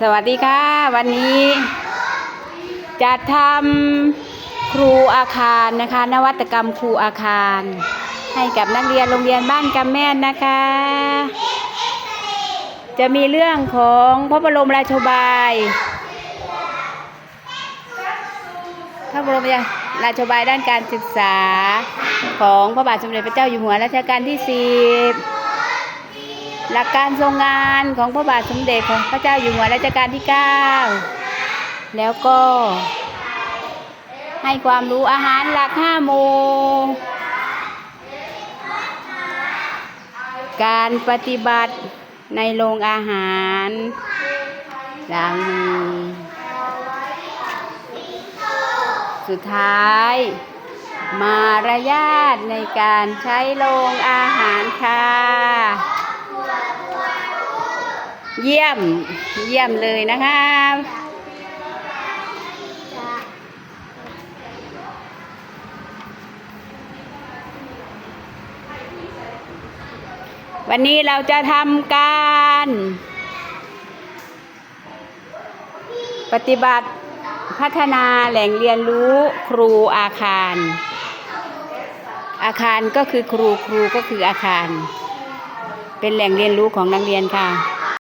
สวัสดีค่ะ วันนี้จะทำครูอาคารนะคะ นวัตกรรมครูอาคาร ให้กับนักเรียนโรงเรียนบ้านกำแม่นนะคะ จะมีเรื่องของพระบรมราชบายพระบรมราชบายด้านการศึกษาของพระบาทสมเด็จพระเจ้าอยู่หัวรัชกาลที่สิบ หลักการทรงงานของพระบาทสมเด็จของพระเจ้าอยู่หัวรัชกาลที่ 9 แล้วก็ ให้ความรู้อาหารหลักห้าหมู่การปฏิบัติในโรงอาหารล้างสุดท้าย มารยาทในการใช้โรงอาหารค่ะ เยี่ยม เยี่ยมเลยนะคะวันนี้เราจะทำการ ปฏิบัติพัฒนาแหล่งเรียนรู้ครูอาคาร อาคารก็คือครูครูก็คืออาคาร เป็นแหล่งเรียนรู้ของนักเรียนค่ะ